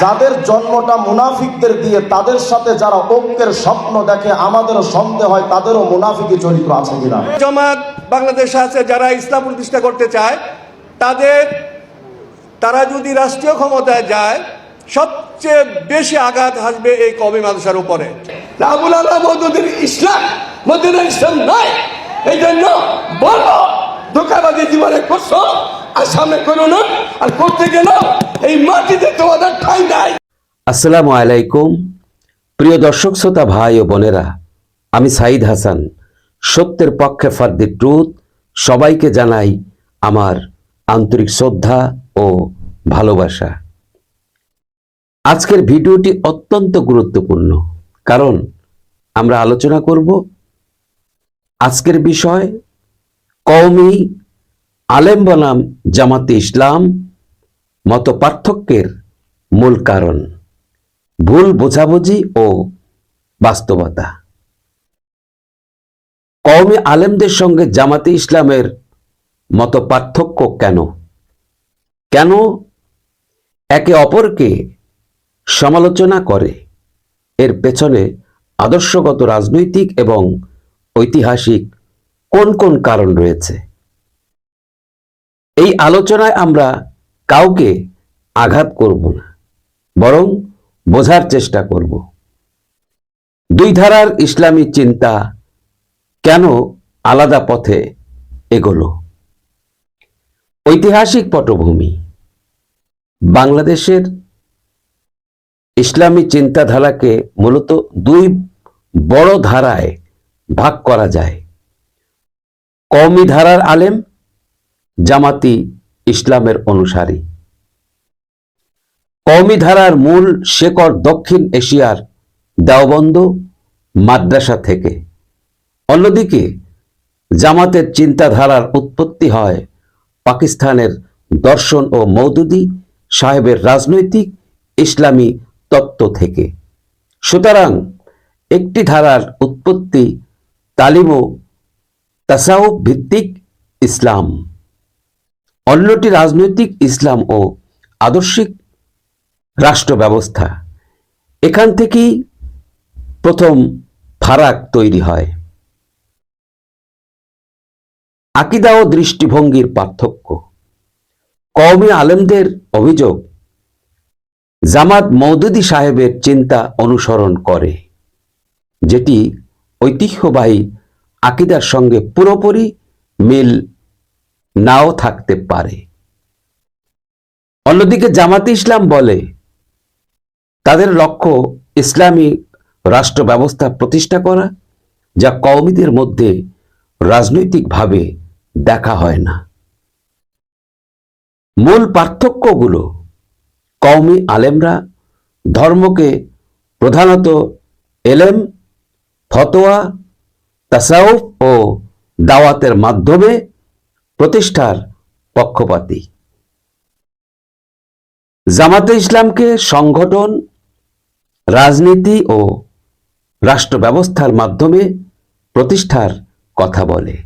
যাদের জন্মটা মুনাফিকদের দিয়ে তাদের সাথে যারা ঐক্যের স্বপ্ন দেখে আমাদেরও সন্দেহ হয় তাদেরও মুনাফিকি চরিত্র আছে কিনা। জামাত বাংলাদেশে আছে যারা ইসলাম প্রতিষ্ঠা করতে চায় তাদের তারা যদি রাষ্ট্রীয় ক্ষমতায় যায় সবচেয়ে বেশি আঘাত আসবে এই কবি মানুষের উপরে। আবুল আল্লাহ মদুদের ইসলাম মদুদের ইসলাম নয় এই জন্য বলো ধোকাবাজি জীবনে করছ আর সামনে করো না আর করতে গেল এই মাটিতে তোমাদের ঠাই নাই। আসসালামু আলাইকুম, প্রিয় দর্শক, শ্রোতা, ভাই ও বোনেরা। আমি সাইদ হাসান, সত্যের পক্ষে ফর দি ট্রুথ। সবাইকে জানাই আমার আন্তরিক শ্রদ্ধা ও ভালোবাসা। আজকের ভিডিওটি অত্যন্ত গুরুত্বপূর্ণ, কারণ আমরা আলোচনা করব আজকের বিষয় কওমি আলেম বনাম জামাতে ইসলাম, মত পার্থক্যের মূল কারণ। ভুল বোঝাবুঝি ও বাস্তবতা। কওমি আলেমদের সঙ্গে জামাতে ইসলামের মত পার্থক্য কেন? কেন একে অপরকে সমালোচনা করে? এর পেছনে আদর্শগত রাজনৈতিক এবং ঐতিহাসিক কোন কোন কারণ রয়েছে? এই আলোচনায় আমরা কাউকে আঘাত করব না, বরং বোঝার চেষ্টা করব। দুই ধারার ইসলামী চিন্তা কেন আলাদা পথে এগোলো? ঐতিহাসিক পটভূমি, বাংলাদেশের ইসলামী চিন্তাধারাকে মূলত দুই বড় ধারায় ভাগ করা যায়। কওমি ধারার আলেম জামাতি ইসলামের অনুসারী। কওমি ধারার মূল শেকড় দক্ষিণ এশিয়ার দেওবন্দ মাদ্রাসা থেকে। অন্যদিকে, জামাতের চিন্তাধারার উৎপত্তি হয় পাকিস্তানের দর্শন ও মৌদুদি সাহেবের রাজনৈতিক ইসলামী তত্ত্ব থেকে। সুতরাং একটি ধারার উৎপত্তি তালিম ও ভিত্তিক ইসলাম। অন্যটি রাজনৈতিক ইসলাম ও আদর্শিক রাষ্ট্র ব্যবস্থা এখান থেকেই প্রথম ফারাক তৈরি হয়। আকিদা ও দৃষ্টিভঙ্গির পার্থক্য। কওমি আলেমদের অভিযোগ, জামাত মৌদুদি সাহেবের চিন্তা অনুসরণ করে, যেটি ঐতিহ্যবাহী আকিদার সঙ্গে পুরোপুরি মিল নাও থাকতে পারে। অন্যদিকে জামাতে ইসলাম বলে, তাদের লক্ষ্য ইসলামী রাষ্ট্র ব্যবস্থা প্রতিষ্ঠা করা, যা কওমিদের মধ্যে রাজনৈতিকভাবে দেখা হয় না। মূল পার্থক্যগুলো, কওমি আলেমরা ধর্মকে প্রধানত এলেম, ফতোয়া, তাসাউফ ও দাওয়াতের মাধ্যমে প্রতিষ্ঠার পক্ষপাতী। জামাতে ইসলামকে সংগঠন, রাজনীতি ও রাষ্ট্র ব্যবস্থার মাধ্যমে প্রতিষ্ঠার কথা বলে।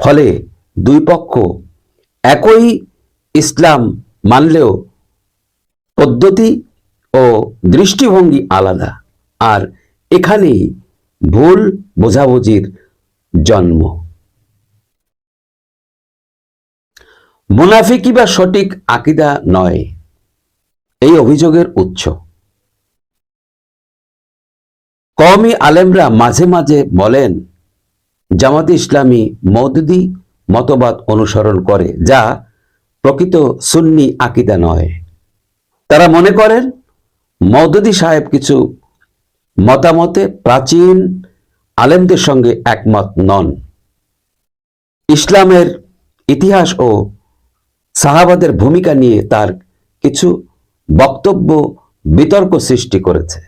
ফলে দুই পক্ষ একই ইসলাম মানলেও পদ্ধতি ও দৃষ্টিভঙ্গি আলাদা, আর এখানেই ভুল বোঝাবুঝির জন্ম। মুনাফিকি বা সঠিক আকিদা নয়। এই অভিযোগের উৎস। কওমি আলেমরা মাঝে মাঝে বলেন, জামাত ইসলামী মৌদুদি মতবাদ অনুসরণ করে, যা প্রকৃত সুন্নি আকিদা নয়। তারা মনে করেন মৌদুদি সাহেব কিছু মতামতে প্রাচীন আলেমদের সঙ্গে একমত নন। ইসলামের ইতিহাস ও সাহাবাদের ভূমিকা নিয়ে তার কিছু বক্তব্য বিতর্ক সৃষ্টি করেছে।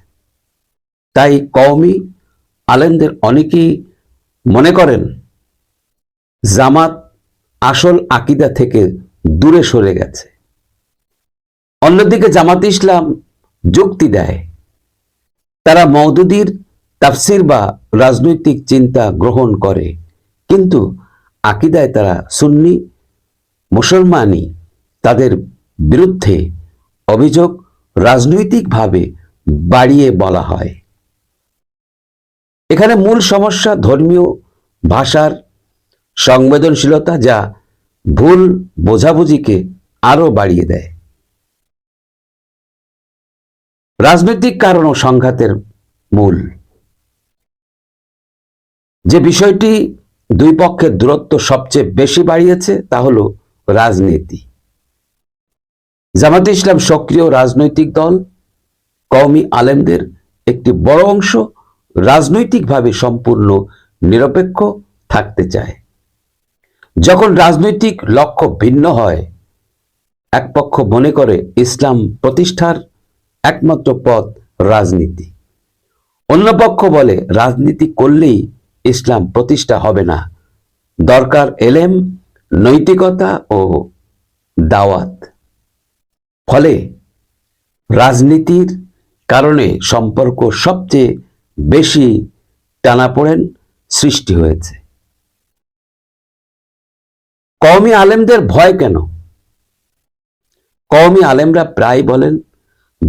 তাই কওমি আলেমদের অনেকেই মনে করেন, জামাত আসল আকিদা থেকে দূরে সরে গেছে। অন্যদিকে জামাত ইসলাম যুক্তি দেয়, তারা মৌদুদির তাফসির বা রাজনৈতিক চিন্তা গ্রহণ করে, কিন্তু আকিদায় তারা সুন্নি মুসলমানই তাদের বিরুদ্ধে অভিযোগ রাজনৈতিকভাবে বাড়িয়ে বলা হয়। এখানে মূল সমস্যা ধর্মীয় ভাষার সংবেদনশীলতা যা ভুল বোঝাবুঝিকে আরও বাড়িয়ে দেয়। রাজনৈতিক কারণ ও সংঘাতের মূল। যে বিষয়টি দুই পক্ষের দূরত্ব সবচেয়ে বেশি বাড়িয়েছে তা হল রাজনীতি। জামাতে ইসলাম সক্রিয় রাজনৈতিক দল, কওমি আলেমদের একটি বড় অংশ রাজনৈতিকভাবে সম্পূর্ণ নিরপেক্ষ থাকতে চায়। যখন রাজনৈতিক লক্ষ্য ভিন্ন হয়, এক পক্ষ মনে করে ইসলাম প্রতিষ্ঠার একমাত্র পথ রাজনীতি। অন্য পক্ষ বলে, রাজনীতি করলেই ইসলাম প্রতিষ্ঠা হবে না। দরকার এলেম নৈতিকতা ও দাওয়াত। ফলে রাজনীতির কারণে সম্পর্ক সবচেয়ে বেশি টানাপোড়েন সৃষ্টি হয়েছে। কওমি আলেমদের ভয় কেন? কওমি আলেমরা প্রায় বলেন,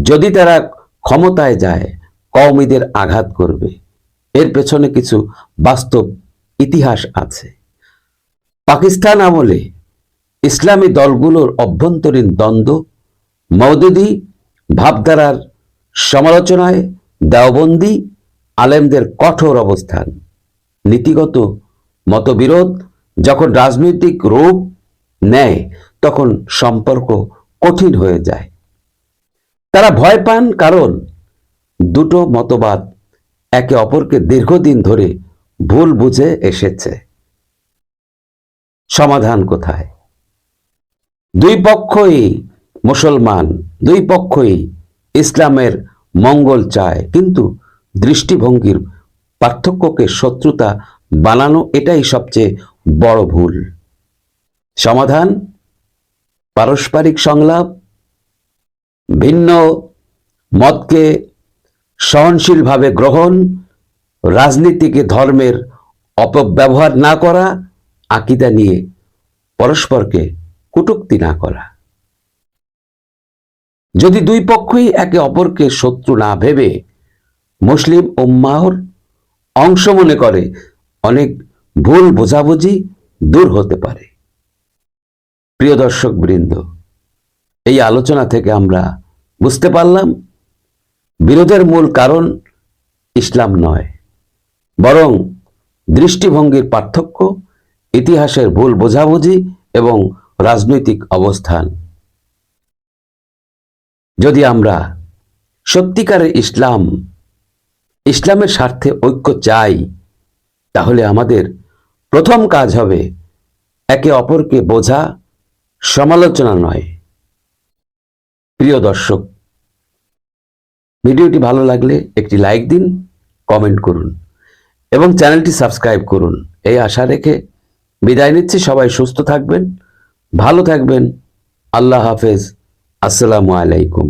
যদি তারা ক্ষমতায় যায়, কওমিদের আঘাত করবে। এর পেছনে কিছু বাস্তব ইতিহাস আছে। পাকিস্তান আমলে ইসলামী দলগুলোর অভ্যন্তরীণ দ্বন্দ্ব মৌদুদি ভাবধারার সমালোচনায় দেওবন্দি, আলেমদের কঠোর অবস্থান, নীতিগত মতবিরোধ যখন রাজনৈতিক রূপ নেয়, তখন সম্পর্ক কঠিন হয়ে যায়। তারা ভয় পান কারণ দুটো মতবাদ একে অপরকে দীর্ঘদিন ধরে ভুল বুঝে এসেছে। সমাধান কোথায়? দুই পক্ষই মুসলমান, দুই পক্ষই ইসলামের মঙ্গল চায়, কিন্তু দৃষ্টিভঙ্গির পার্থক্যকে শত্রুতা বানানো এটাই সবচেয়ে বড় ভুল। সমাধান, পারস্পরিক সংলাপ, ভিন্ন মতকে সহনশীলভাবে গ্রহণ, রাজনীতিকে ধর্মের অপব্যবহার না করা আকিদা নিয়ে পরস্পরকে কটূক্তি না করা। যদি দুই পক্ষই একে অপরকে শত্রু না ভেবে মুসলিম উম্মাহর অংশ মনে করে, অনেক ভুল বোঝাবুঝি দূর হতে পারে। প্রিয় দর্শক বৃন্দ, এই আলোচনা থেকে আমরা বুঝতে পারলাম, বিরোধের মূল কারণ ইসলাম নয়, বরং দৃষ্টিভঙ্গির পার্থক্য ইতিহাসের ভুল বোঝাবুঝি এবং রাজনৈতিক অবস্থান। যদি আমরা সত্যিকারের ইসলাম, ইসলামের স্বার্থে ঐক্য চাই, তাহলে আমাদের প্রথম কাজ হবে একে অপরকে বোঝা সমালোচনা নয়। প্রিয় দর্শক, ভিডিওটি ভালো লাগলে একটি লাইক দিন, কমেন্ট করুন এবং চ্যানেলটি সাবস্ক্রাইব করুন। এই আশা রেখে বিদায় নিচ্ছি সবাই সুস্থ থাকবেন ভালো থাকবেন। আল্লাহ হাফেজ। আসসালামু আলাইকুম।